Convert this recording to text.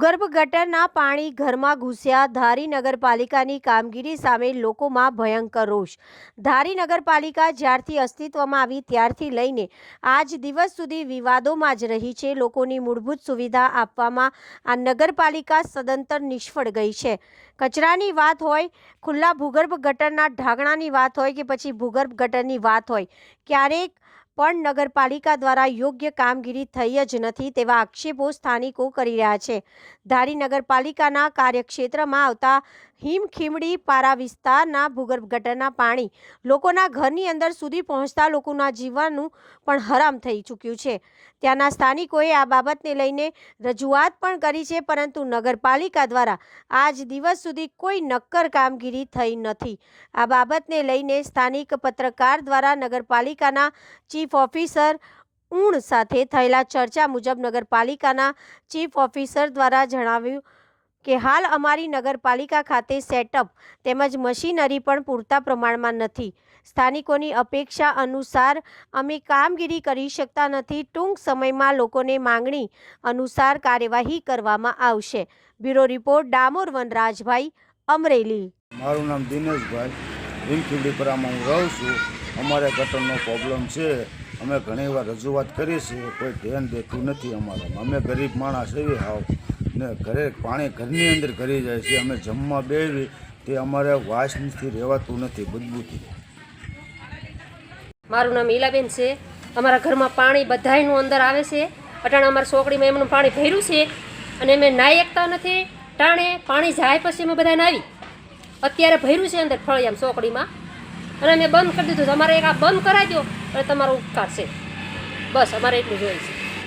ભૂગર્ભ ગટરના પાણી ઘરમાં ઘૂસ્યા ધારી નગરપાલિકાની કામગીરી સામે લોકોમાં ભયંકર રોષ. ધારી નગરપાલિકા જ્યારથી અસ્તિત્વમાં આવી ત્યારથી લઈને આજ દિવસ સુધી વિવાદોમાં જ રહી છે. લોકોની મૂળભૂત સુવિધા આપવામાં આ નગરપાલિકા સદંતર નિષ્ફળ ગઈ છે. કચરાની વાત હોય, ખુલ્લા ભૂગર્ભ ગટરના ઢાંકણાની વાત હોય કે પછી ભૂગર્ભ ગટરની વાત હોય, ક્યારેક પણ નગરપાલિકા દ્વારા યોગ્ય કામગીરી થઈ જ નથી તેવા આક્ષેપો સ્થાનિકો કરી રહ્યા છે. ધારી નગરપાલિકાના કાર્યક્ષેત્રમાં આવતા હિમખીમડી પારા વિસ્તારના ભૂગર્ભ ગટરના પાણી લોકોના ઘરની અંદર સુધી પહોંચતા લોકોના જીવવાનું પણ હરામ થઈ ચૂક્યું છે. ત્યાંના સ્થાનિકોએ આ બાબતને લઈને રજૂઆત પણ કરી છે, પરંતુ નગરપાલિકા દ્વારા આજ દિવસ સુધી કોઈ નક્કર કામગીરી થઈ નથી. આ બાબતને લઈને સ્થાનિક પત્રકાર દ્વારા નગરપાલિકાના ચીફ ઓફિસર ઊણ સાથે થયેલા ચર્ચા મુજબ નગરપાલિકાના ચીફ ઓફિસર દ્વારા જણાવ્યું કે હાલ અમારી નગરપાલિકા ખાતે સેટઅપ તેમજ મશીનરી પણ પૂરતા પ્રમાણમાં નથી. સ્થાનિકોની અપેક્ષા અનુસાર અમે કામગીરી કરી શકતા નથી. ટૂંક સમયમાં લોકોને માંગણી અનુસાર કાર્યવાહી કરવામાં આવશે. Bureau report, Damor વનરાજભાઈ, Amreli. મારું નામ દિનેશભાઈ. ભીમખીડીપરામાં હું રહું છું. અમારે ગટરનો પ્રોબ્લેમ છે. અમે ઘણી વાર રજૂઆત કરી છે કોઈ ધ્યાન દેતું નથી અમારામાં. અમે ગરીબ માણસ એવી હાવ ને ઘરે પાણી ઘરની અંદર ઘરી જાય છે, અમે જમવા બેવી તે અમારે વાસથી રહેવાતું નથી બદબૂથી મારું નામ ઈલાબેન છે. અમારા ઘરમાં પાણી બધાયનું અંદર આવે છે. અટાણે અમારા સોકડીમાં એમનું પાણી ભર્યું છે અને અમે નાહી એકતા નથી. ટાણે પાણી જાય પછી અમે બધાને આવી. અત્યારે ભર્યું છે અંદર ફળિયામ સોકડીમાં અને અમે બંધ કરી દીધું તમારે એક આ બંધ કરાવી દો એટલે તમારો ઉપકાર છે. બસ, અમારે એટલું જોઈએ છે.